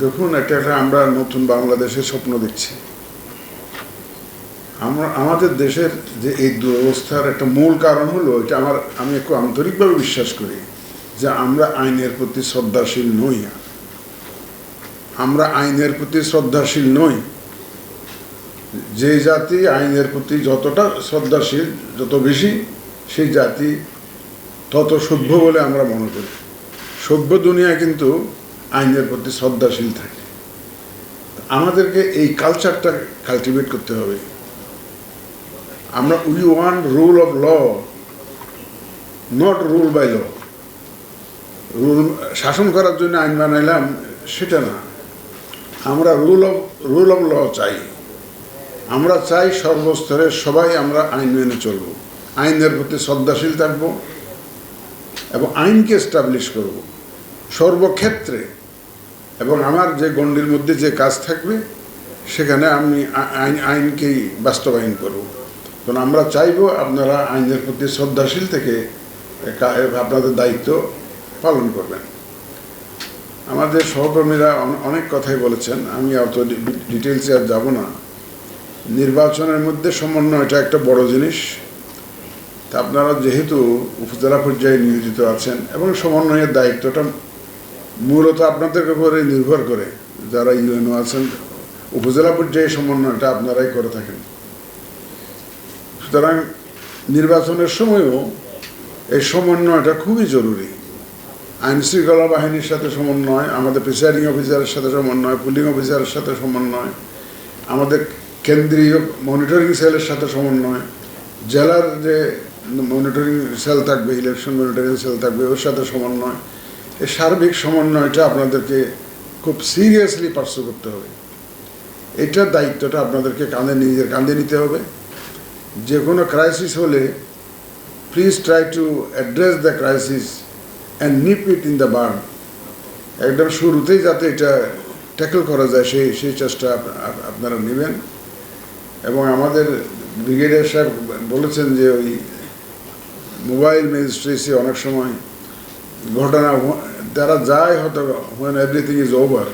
দেখুন একটা আমরা নতুন বাংলাদেশের স্বপ্ন দেখছি। আমরা, আমাদের দেশের যে এই দুরবস্থার একটা মূল কারণ হলো, এটা আমার, আমি একটু আন্তরিকভাবে বিশ্বাস করি যে আমরা আইনের প্রতি শ্রদ্ধাশীল নই আমরা আইনের প্রতি শ্রদ্ধাশীল নই। যে জাতি আইনের প্রতি যতটা শ্রদ্ধাশীল, যত বেশি, সেই জাতি তত সভ্য বলে আমরা মনে করি। সভ্য দুনিয়া কিন্তু আইনের প্রতি শ্রদ্ধাশীল থাকে। আমাদেরকে এই কালচারটা কালটিভেট করতে হবে। আমরা we want rule of law not rule by law rule শাসন করার জন্য আইন বানাইলাম, সেটা না। আমরা rule of rule of law চাই। আমরা চাই সর্বস্তরে সবাই আমরা আইন মেনে চলব। আইনের প্রতি শ্রদ্ধাশীল থাকব এবং আইনকে এস্টাবলিশ করব। সর্বক্ষেত্রে এবং আমার যে গণ্ডির মধ্যে যে কাজ থাকবে, সেখানে আমি আইন আইনকেই বাস্তবায়ন করব। কারণ আমরা চাইব আপনারা আইনের প্রতি শ্রদ্ধাশীল থেকে আপনাদের দায়িত্ব পালন করবেন। আমাদের সহকর্মীরা অন- অনেক কথাই বলেছেন, আমি অত ডিটেলসে আর যাব না। নির্বাচনের মধ্যে সমন্বয়, এটা একটা বড় জিনিস। তা আপনারা যেহেতু উপজেলা পর্যায়ে নিয়োজিত আছেন, এবং সমন্বয়ের দায়িত্বটা মূলত আপনাদের উপরে নির্ভর করে যারা ইউএনও আছেন, উপজেলা পর্যায়ে সমন্বয়টা আপনারাই করে থাকেন। সুতরাং নির্বাচনের সময়ও এই সমন্বয়টা খুবই জরুরি। আইন শৃঙ্খলা বাহিনীর সাথে সমন্বয়, আমাদের প্রিসাইডিং অফিসারের সাথে সমন্বয় পুলিং অফিসারের সাথে সমন্বয়, আমাদের কেন্দ্রীয় মনিটরিং সেলের সাথে সমন্বয়, জেলার যে মনিটরিং সেল থাকবে ইলেকশন মনিটরিং সেল থাকবে, ওর সাথে সমন্বয় এই সার্বিক সমন্বয়টা আপনাদেরকে খুব সিরিয়াসলি পার্সু করতে হবে। এটার দায়িত্বটা আপনাদেরকে কাঁধে নিজের কাঁধে নিতে হবে। যে কোনো ক্রাইসিস হলে please try to address the crisis and nip it in the burn একদম শুরুতেই যাতে এটা ট্যাকল করা যায় সেই সেই চেষ্টা আপ- আপ- আপনারা নেবেন। এবং আমাদের ব্রিগেডিয়ার সাহেব বলেছেন যে ওই মোবাইল ম্যাজিস্ট্রেসি অনেক সময় ঘটনা তারা যায় হয়তো হোয়েন এভরিথিং ইজ ওভার